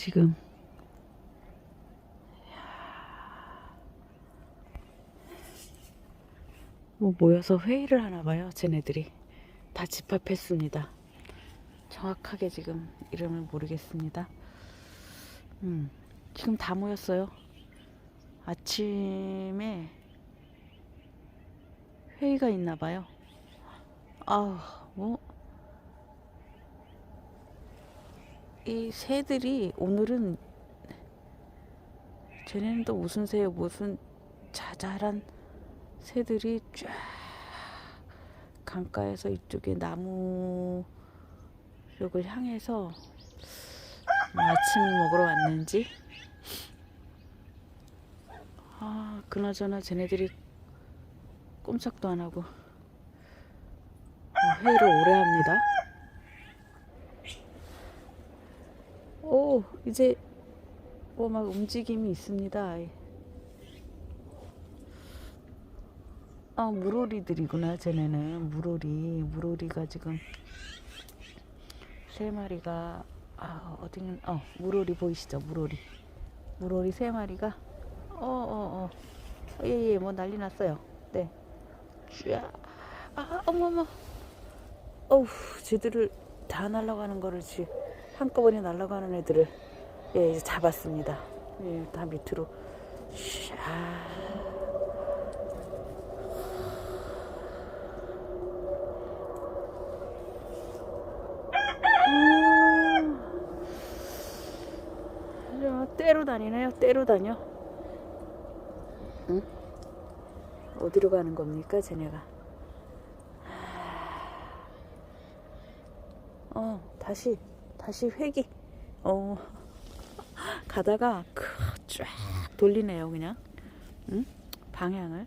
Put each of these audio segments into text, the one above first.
지금 뭐 모여서 회의를 하나 봐요. 쟤네들이 다 집합했습니다. 정확하게 지금 이름을 모르겠습니다. 음, 지금 다 모였어요. 아침에 회의가 있나 봐요. 아, 뭐, 이 새들이 오늘은 쟤네는 또 무슨 새요? 무슨 자잘한 새들이 쫙 강가에서 이쪽에 나무 쪽을 향해서 뭐 아침을 먹으러 왔는지 아 그나저나 쟤네들이 꼼짝도 안 하고 어, 회의를 오래 합니다. 오 이제 뭐막 움직임이 있습니다. 아 물오리들이구나 쟤네는. 물오리 물오리가 지금 세 마리가 아 어디 어 물오리 보이시죠? 물오리. 물오리 세 마리가? 어어어. 예예 뭐 난리 났어요. 네. 쥐야. 아 어머머. 어우 쟤들을 다 날아가는 거를 지 한꺼번에 날아가는 애들을 예 이제 잡았습니다 예 다 밑으로 샤 음. 때로 다니네요. 때로 다녀. 응? 어디로 가는 겁니까, 쟤네가? 어, 다시, 다시 회기. 어, 가다가 쫙 돌리네요, 그냥. 응? 방향을.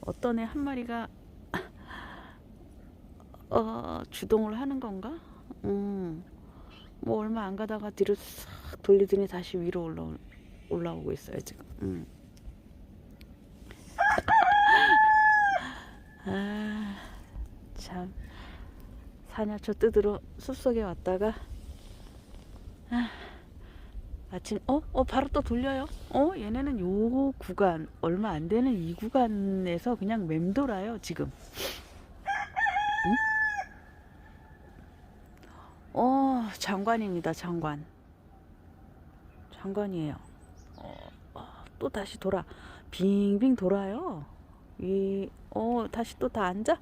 어떤 애 한 마리가 어, 주동을 하는 건가? 음, 뭐 얼마 안 가다가 뒤로 싹 돌리더니 다시 위로 올라 올라오고 있어요 지금. 음. 아, 참 사냐초 뜯으러 숲속에 왔다가 아, 아침 어? 어 바로 또 돌려요. 어 얘네는 요 구간 얼마 안 되는 이 구간에서 그냥 맴돌아요 지금. 어, 장관입니다, 장관. 장관이에요. 어, 어, 또 다시 돌아. 빙빙 돌아요. 이, 어, 다시 또 다 앉아?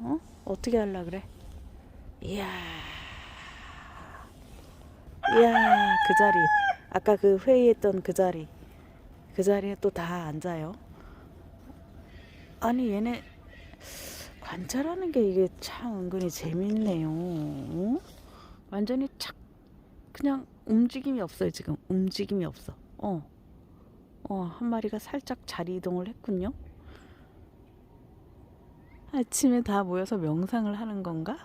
어? 어떻게 하려 그래? 이야. 이야, 그 자리. 아까 그 회의했던 그 자리. 그 자리에 또 다 앉아요. 아니, 얘네, 관찰하는 게 이게 참 은근히 재밌네요. 어? 완전히 착 그냥 움직임이 없어요 지금 움직임이 없어. 어, 어, 한 마리가 살짝 자리 이동을 했군요. 아침에 다 모여서 명상을 하는 건가?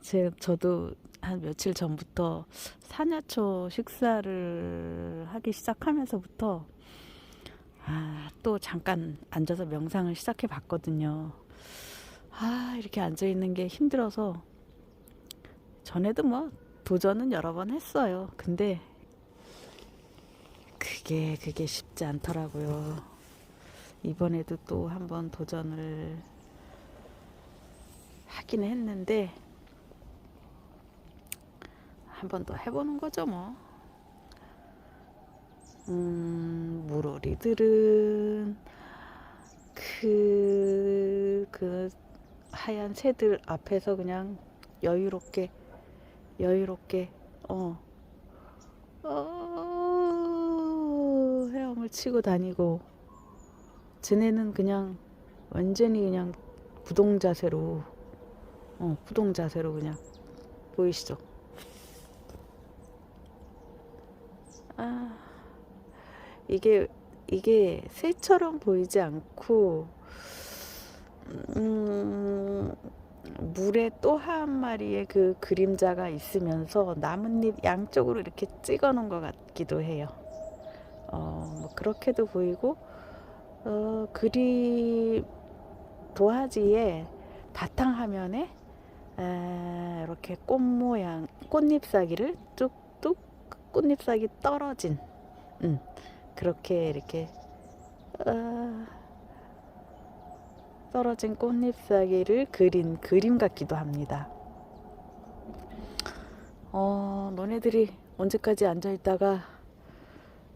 제 저도 한 며칠 전부터 사냐초 식사를 하기 시작하면서부터 아, 또 잠깐 앉아서 명상을 시작해 봤거든요. 아, 이렇게 앉아 있는 게 힘들어서 전에도 뭐 도전은 여러 번 했어요. 근데 그게 그게 쉽지 않더라고요. 이번에도 또 한번 도전을 하긴 했는데 한 번 더 해보는 거죠, 뭐. 음, 물오리들은 그, 그 하얀 새들 앞에서 그냥 여유롭게, 여유롭게, 어, 어, 헤엄을 치고 다니고, 쟤네는 그냥 완전히 그냥 부동 자세로, 어, 부동 자세로 그냥 보이시죠? 아. 이게 이게 새처럼 보이지 않고 음, 물에 또 한 마리의 그 그림자가 있으면서 나뭇잎 양쪽으로 이렇게 찍어 놓은 것 같기도 해요. 어, 뭐 그렇게도 보이고 어, 그림 도화지에 바탕 화면에 에, 이렇게 꽃 모양 꽃잎사귀를 뚝뚝 꽃잎사귀 떨어진 음, 그렇게 이렇게 어, 떨어진 꽃잎사귀를 그린 그림 같기도 합니다. 어, 너네들이 언제까지 앉아있다가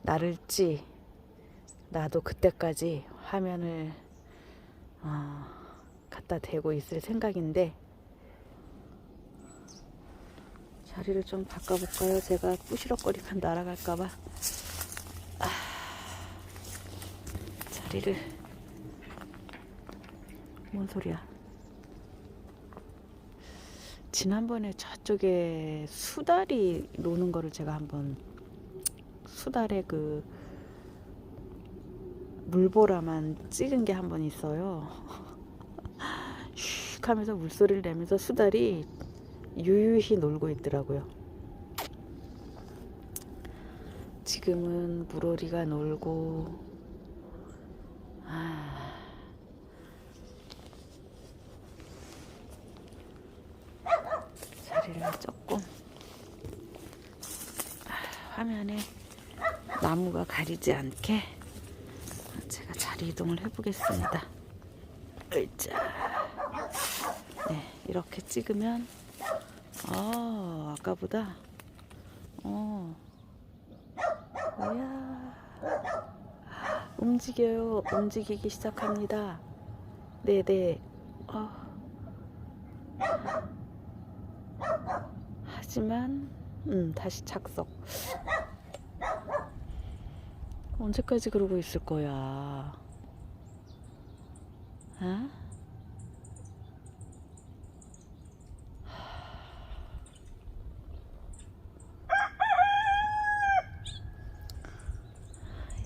나를지 나도 그때까지 화면을 어, 갖다 대고 있을 생각인데 자리를 좀 바꿔볼까요? 제가 부시럭거리면 날아갈까봐 아, 자리를 뭔 소리야 지난번에 저쪽에 수달이 노는 거를 제가 한번 수달의 그 물보라만 찍은 게 한 번 있어요. 슉 하면서 물소리를 내면서 수달이 유유히 놀고 있더라고요. 지금은 물오리가 놀고 아, 자리를 조금 아, 화면에 나무가 가리지 않게 제가 자리 이동을 해보겠습니다. 으짜. 네, 이렇게 찍으면 아, 아까보다 어, 뭐야 움직여요. 움직이기 시작합니다. 네네. 어. 하지만 음, 다시 착석. 언제까지 그러고 있을 거야? 어?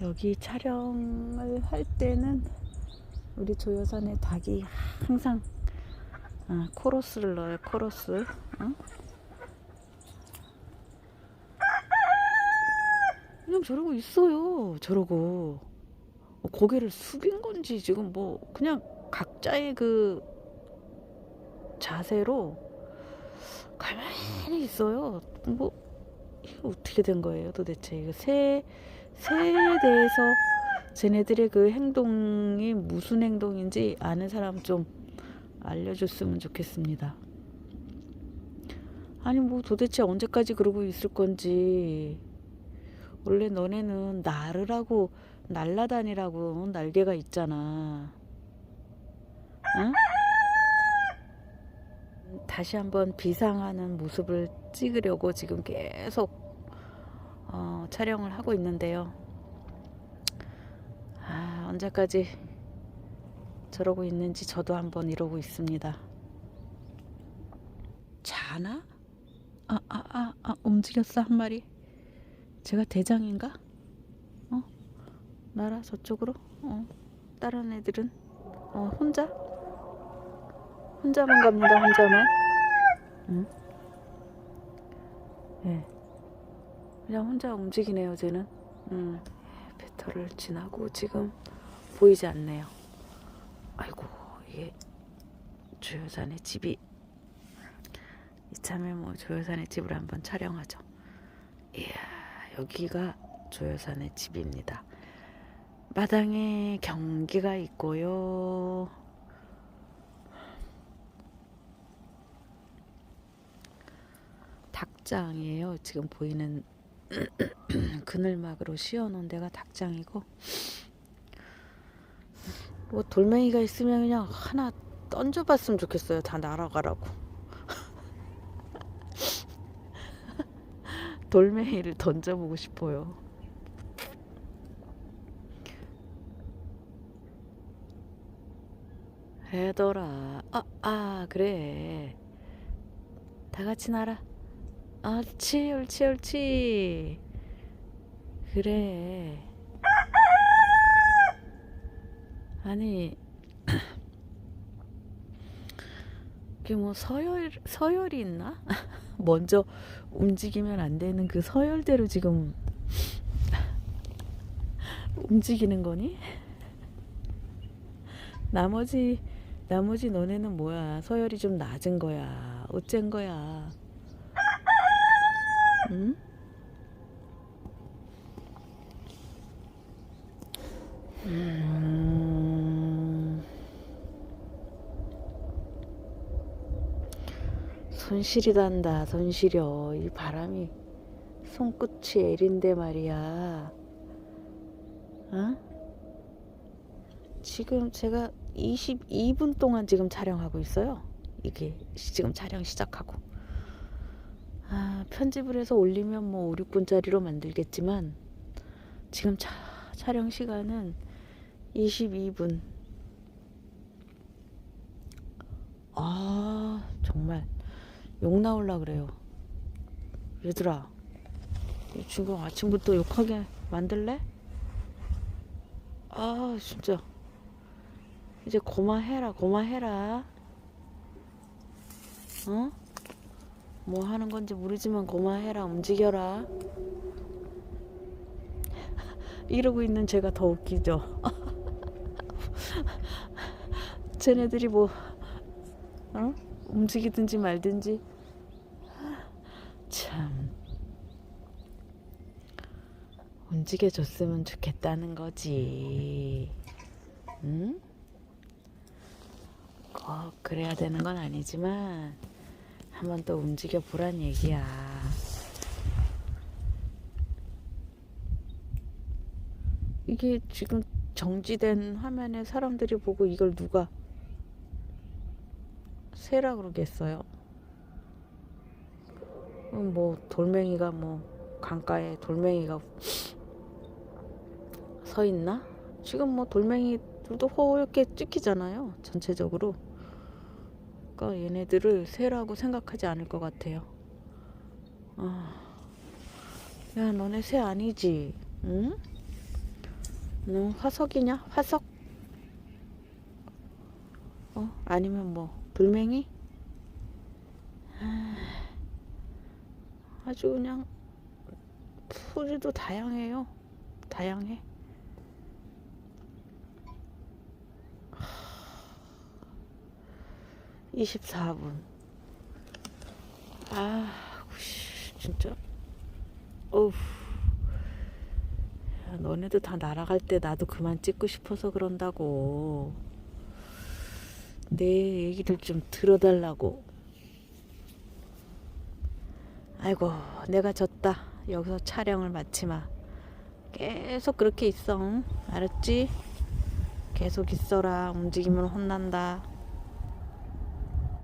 여기 촬영을 할 때는 우리 조여산의 닭이 항상 어, 코러스를 넣어요 코러스. 어? 그냥 저러고 있어요 저러고. 뭐 고개를 숙인 건지 지금 뭐 그냥 각자의 그 자세로 가만히 있어요. 뭐 이거 어떻게 된 거예요 도대체? 이거 새 새에 대해서 쟤네들의 그 행동이 무슨 행동인지 아는 사람 좀 알려줬으면 좋겠습니다. 아니 뭐 도대체 언제까지 그러고 있을 건지 원래 너네는 나르라고 날라다니라고 날개가 있잖아. 응? 다시 한번 비상하는 모습을 찍으려고 지금 계속 어, 촬영을 하고 있는데요. 아, 언제까지 저러고 있는지 저도 한번 이러고 있습니다. 자나? 아, 아, 아, 아, 움직였어, 한 마리. 제가 대장인가? 어? 나라 저쪽으로? 어. 다른 애들은? 어, 혼자? 혼자만 갑니다, 혼자만. 응? 예. 네. 그냥 혼자 움직이네요, 쟤는. 음, 배터를 지나고 지금 보이지 않네요. 아이고, 이게 조여산의 집이 이참에 뭐 조여산의 집을 한번 촬영하죠. 이야, 여기가 조여산의 집입니다. 마당에 경기가 있고요. 닭장이에요. 지금 보이는 그늘막으로 씌워놓은 데가 닭장이고 뭐 돌멩이가 있으면 그냥 하나 던져봤으면 좋겠어요. 다 날아가라고. 돌멩이를 던져보고 싶어요. 해더라. 아, 아, 그래. 다 같이 날아. 아, 옳지, 옳지, 옳지. 그래. 아니, 그게 뭐 서열, 서열이 있나? 먼저 움직이면 안 되는 그 서열대로 지금 움직이는 거니? 나머지 나머지 너네는 뭐야? 서열이 좀 낮은 거야. 어쨘 거야? 응? 음... 손실이 단다, 손시려. 이 바람이 손끝이 애린데 말이야. 어? 지금 제가 22분 동안 지금 촬영하고 있어요. 이게 지금 촬영 시작하고. 아, 편집을 해서 올리면 뭐 5, 6분짜리로 만들겠지만 지금 차, 촬영 시간은 22분. 아, 정말 욕 나올라 그래요. 얘들아, 지금 아침부터 욕하게 만들래? 아, 진짜. 이제 고마해라, 고마해라. 어? 뭐 하는 건지 모르지만 고마해라, 움직여라. 이러고 있는 제가 더 웃기죠. 쟤네들이 뭐, 어? 움직이든지 말든지. 참. 움직여줬으면 좋겠다는 거지. 응? 꼭 그래야 되는 건 아니지만, 한번 또 움직여 보란 얘기야. 이게 지금 정지된 화면에 사람들이 보고 이걸 누가 새라 그러겠어요? 음, 뭐 돌멩이가 뭐 강가에 돌멩이가 서 있나? 지금 뭐 돌멩이들도 허옇게 찍히잖아요. 전체적으로. 그러니까 얘네들을 새라고 생각하지 않을 것 같아요. 아, 야 너네 새 아니지? 응? 너 화석이냐? 화석? 어? 아니면 뭐 돌멩이? 아, 아주 그냥 풀이도 다양해요. 다양해. 24분. 아, 씨, 진짜. 어우. 야, 너네도 다 날아갈 때 나도 그만 찍고 싶어서 그런다고. 내 얘기를 좀 들어달라고. 아이고, 내가 졌다. 여기서 촬영을 마치 마. 계속 그렇게 있어. 응? 알았지? 계속 있어라. 움직이면 혼난다.